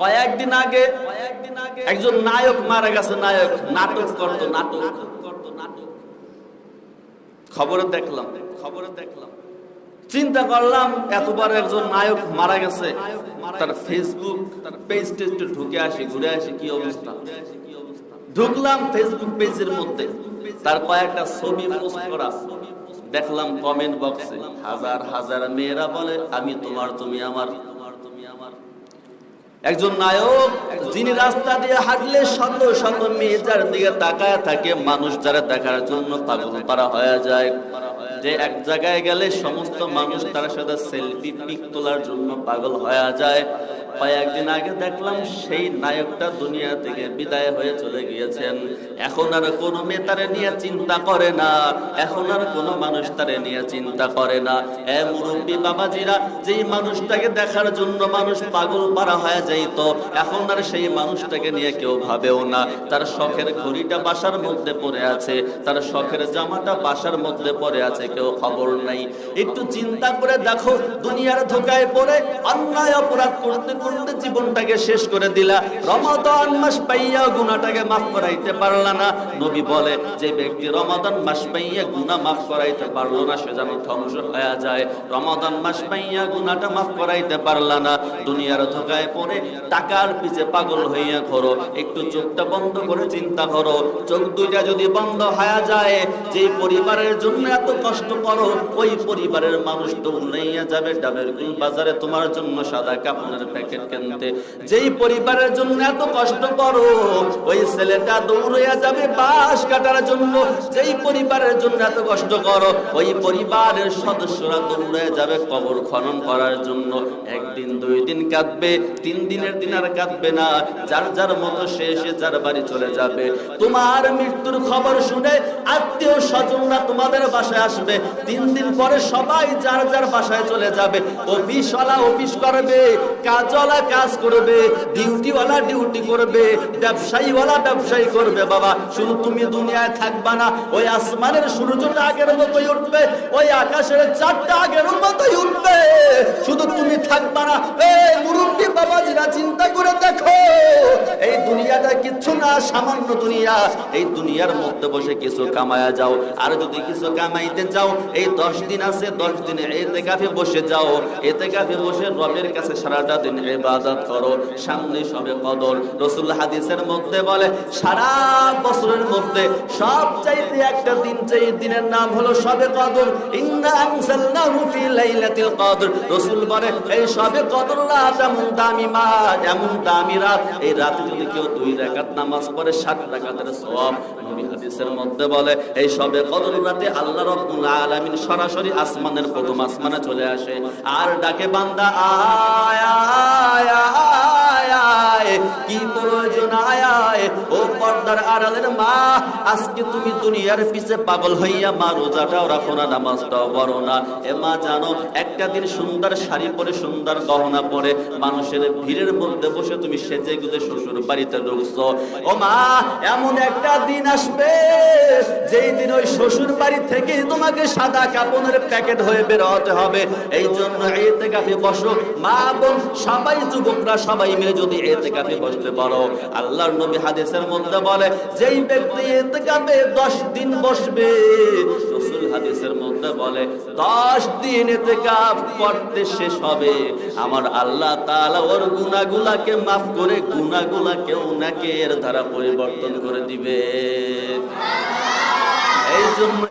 কয়েকদিন আগে একজন নায়ক মারা গেছে, নায়ক, নাটক করতো, নাটক খবরে দেখলাম খবরে দেখলাম। চিন্তা করলাম, এতবার একজন নায়ক মারা গেছে। তার ফেসবুক তার পেজ টেস্টে ঢুকে আসি, ঘুরে আসি, কি অবস্থা? ঢুকলাম ফেসবুক পেজের মধ্যে। তার কয়েকটা ছবি পোস্ট করা। দেখলাম কমেন্ট বক্সে হাজার হাজার মেয়েরা বলে, আমি তোমার, তুমি আমার। একজন নায়ক, যিনি রাস্তা দিয়ে হাঁটলে শত শত মেয়ে যার দিকে তাকায় থাকে, মানুষ যারা দেখার জন্য পাগল পারা হয়ে যায়। যে এক জায়গায় গেলে সমস্ত মানুষ তার সাথে সেলফি পিক তোলার জন্য পাগল হয়ে যায়। কয়েকদিন আগে দেখলাম সেই নায়কটা দুনিয়া থেকে বিদায় হয়ে চলে গিয়েছেন। এখন আর কোনো মেয়ে তারে নিয়ে চিন্তা করে না। এখন আর কোনো মানুষ তারে নিয়ে চিন্তা করে না। এ মুরব্বী বাবাজিরা, যেই মানুষটাকে দেখার জন্য মানুষ পাগল পারা হয়ে যাইত, এখন আর সেই মানুষটাকে নিয়ে কেউ ভাবেও না। তার শখের ঘড়িটা বাসার মধ্যে পড়ে আছে, তার শখের জামাটা বাসার মধ্যে পড়ে আছে। কেউ খবর নাই। একটু চিন্তা করে দেখো, দুনিয়ার ধোকায় পড়ে অন্যায় অপরাধ করতে করতে জীবনটাকে শেষ করে দিলা। রমাদান মাস পাইয়া গুনাটাকে মাফ করাইতে পারলা না। নবী বলে, যে ব্যক্তি রমাদান মাস পাইয়া গুনাহ মাফ করাইতে পারল না, সে যেন ধ্বংস হয়ে যায়। রমাদান মাস পাইয়া গুনাহটা মাফ করাইতে পারলা না। দুনিয়ার ধোকায় পড়ে টাকার পিছে পাগল হইয়া করো একটু চোখটা বন্ধ করে চিন্তা করো। চোখ দুইটা যদি বন্ধ হয়ে যায়, যে পরিবারের জন্য এত কষ্ট করো, ওই পরিবারের মানুষ তো উড়াইয়া যাবে ডাবের গুল বাজারে, তোমার জন্য সাদা কাপড়ের প্যাকেট কিনতে। যেই পরিবারের জন্য এত কষ্ট করো, ওই ছেলেটা দৌড়াইয়া যাবে বাস কাটার জন্য। যেই পরিবারের জন্য এত কষ্ট করো, ওই পরিবারের সদস্যরা দৌড়ে যাবে কবর খনন করার জন্য। একদিন, দুই দিন কাঁদবে, তিন দিনের দিন আর কাঁদবে না। যার যার মতো সে এসে যার বাড়ি চলে যাবে। তোমার মৃত্যুর খবর শুনে আত্মীয় স্বজনরা তোমাদের বাসায় আসবে। তিন দিন পরে সবাই যার যার বাসায় চলে যাবে। অফিসওয়ালা অফিস করবে কাজওয়ালা কাজ করবে ডিউটিওয়ালা ডিউটি করবে ব্যবসায়ীওয়ালা ব্যবসায়ী করবে। বাবা, শুধু তুমি দুনিয়ায় থাকবা না, ওই আসমানের সূর্যটা আগের মতোই উঠবে, ওই আকাশের চারটা আগের মতোই উঠবে। শুধু সামান্য দুনিয়া, এই দুনিয়ার মধ্যে বসে কিছু কামায়া যাও। আর যদি কিছু কামাইতে যাও এই দশ দিন আছে, দশ দিনে এতে কাফে বসে যাও। এতে কাফে বসে রবের কাছে সারাটা দিন ইবাদত করো। সামনে সবে কদর। রসুল হাদিসের মধ্যে বলে, সারা বছরের মধ্যে সব চাইতে একটা দিন চাই দিনের নাম হলো সবে কদর। ইন্না আনসালনাহু ফি লাইলাতিল কদর। রাসূল বলে, এই সবে কদর রাত এমন দামি মাস এমন দামি রাত। এই রাতে যদি কেউ দুই রাকাত নামাজ ষাট রাকাতের নবী হাদিসের মধ্যে বলে, এই সবে কদর রাতে আল্লাহ রাব্বুল আলামিন সরাসরি আসমানের প্রথম আসমানে চলে আসে। আর ডাকে বান্দা আয় পর্দার আড়ালের মা, আজকে তুমি দুনিয়ার পিছে পাগল হইয়া মা রোজাটাও রাখো না, নামাজটাও পড়ো না। এ মা, জানো, একটা দিন সুন্দর শাড়ি পরে, সুন্দর গহনা পরে, মানুষের ভিড়ের মধ্যে বসে তুমি সেজে গুজে শ্বশুর বাড়িতে ঢুকছো। ও মা, এমন একটা দিন আসবে, যেই দিন ওই শ্বশুর বাড়ি থেকে তোমাকে সাদা কাপড়ের প্যাকেট হয়ে বের হতে হবে। এই জন্য এতে কাফে বসো। মা, বোন, সবাই, যুবকরা সবাই মিলে যদি এতে কাফে বসতে পারো। আল্লাহর নবী হাদিসের মধ্যে বলে যেই ব্যক্তি এতে দশ দিন বসবে, রসুল হাদিসের মধ্যে বলে, দশ দিন করতে শেষ হবে। আমার আল্লাহ তাআলা ওর গুনাহগুলাকে মাফ করে গুনাহগুলাকে ওনাকে এর ধারা পরিবর্তন করে দিবে। এই জন্য